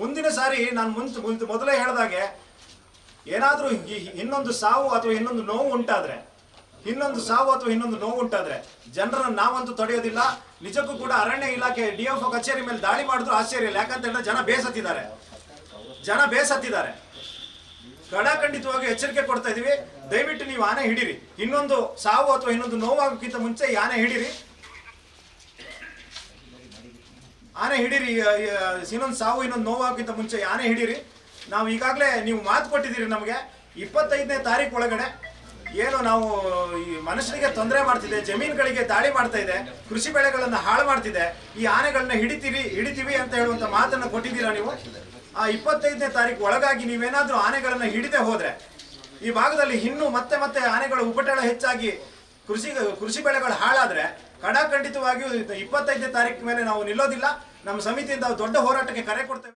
ಮುಂದಿನ ಸಾರಿ ನಾನು ಮುಂಚೆ ಮುಂಚೆ ಮೊದಲೇ ಹೇಳಿದಾಗೆ, ಏನಾದರೂ ಇನ್ನೊಂದು ಸಾವು ಅಥವಾ ಇನ್ನೊಂದು ನೋವು ಉಂಟಾದರೆ, ಇನ್ನೊಂದು ಸಾವು ಅಥವಾ ಇನ್ನೊಂದು ನೋವು ಉಂಟಾದರೆ, ಜನರನ್ನು ನಾವಂತೂ ತಡೆಯೋದಿಲ್ಲ. ನಿಜಕ್ಕೂ ಕೂಡ ಅರಣ್ಯ ಇಲಾಖೆ ಡಿ ಎಫ್ ಕಚೇರಿ ಮೇಲೆ ದಾಳಿ ಮಾಡಿದ್ರು ಆಶ್ಚರ್ಯ. ಇಲ್ಲ ಯಾಕಂತ ಹೇಳಿದ್ರೆ ಜನ ಬೇಸತ್ತಿದ್ದಾರೆ. ಜನ ಬೇಸತ್ತಿದ್ದಾರೆ. ಕಡಾಖಂಡಿತವಾಗಿ ಎಚ್ಚರಿಕೆ ಕೊಡ್ತಾ ಇದೀವಿ. ದಯವಿಟ್ಟು ನೀವು ಆನೆ ಹಿಡೀರಿ. ಇನ್ನೊಂದು ಸಾವು ಅಥವಾ ಇನ್ನೊಂದು ನೋವಾಗೋಕ್ಕಿಂತ ಮುಂಚೆ ಈ ಆನೆ ಹಿಡೀರಿ. ಆನೆ ಹಿಡೀರಿ ಇನ್ನೊಂದು ಸಾವು, ಇನ್ನೊಂದು ನೋವಾಗೋಕ್ಕಿಂತ ಮುಂಚೆ ಆನೆ ಹಿಡೀರಿ. ನಾವು ಈಗಾಗಲೇ ನೀವು ಮಾತು ಕೊಟ್ಟಿದ್ದೀರಿ ನಮಗೆ. ಇಪ್ಪತ್ತೈದನೇ ತಾರೀಕು ಒಳಗಡೆ ಏನು ನಾವು ಈ ಮನುಷ್ಯರಿಗೆ ತೊಂದರೆ ಮಾಡ್ತಿದೆ, ಜಮೀನುಗಳಿಗೆ ದಾಳಿ ಮಾಡ್ತಾ ಇದೆ, ಕೃಷಿ ಬೆಳೆಗಳನ್ನು ಹಾಳು ಮಾಡ್ತಿದೆ, ಈ ಆನೆಗಳನ್ನ ಹಿಡಿತೀವಿ ಹಿಡಿತೀವಿ ಅಂತ ಹೇಳುವಂತ ಮಾತನ್ನು ಕೊಟ್ಟಿದ್ದೀರಾ ನೀವು? ಆ ಇಪ್ಪತ್ತೈದನೇ ತಾರೀಕು ಒಳಗಾಗಿ ನೀವೇನಾದರೂ ಆನೆಗಳನ್ನು ಹಿಡಿದೇ ಹೋದರೆ, ಈ ಭಾಗದಲ್ಲಿ ಇನ್ನೂ ಮತ್ತೆ ಮತ್ತೆ ಆನೆಗಳ ಉಪಟಳ ಹೆಚ್ಚಾಗಿ ಕೃಷಿ ಕೃಷಿ ಬೆಳೆಗಳು ಹಾಳಾದ್ರೆ ಕಡಾಖಂಡಿತವಾಗಿಯೂ ಇಪ್ಪತ್ತೈದನೇ ತಾರೀಕು ಮೇಲೆ ನಾವು ನಿಲ್ಲೋದಿಲ್ಲ. ನಮ್ಮ ಸಮಿತಿಯಿಂದ ದೊಡ್ಡ ಹೋರಾಟಕ್ಕೆ ಕರೆ ಕೊಡ್ತೇವೆ.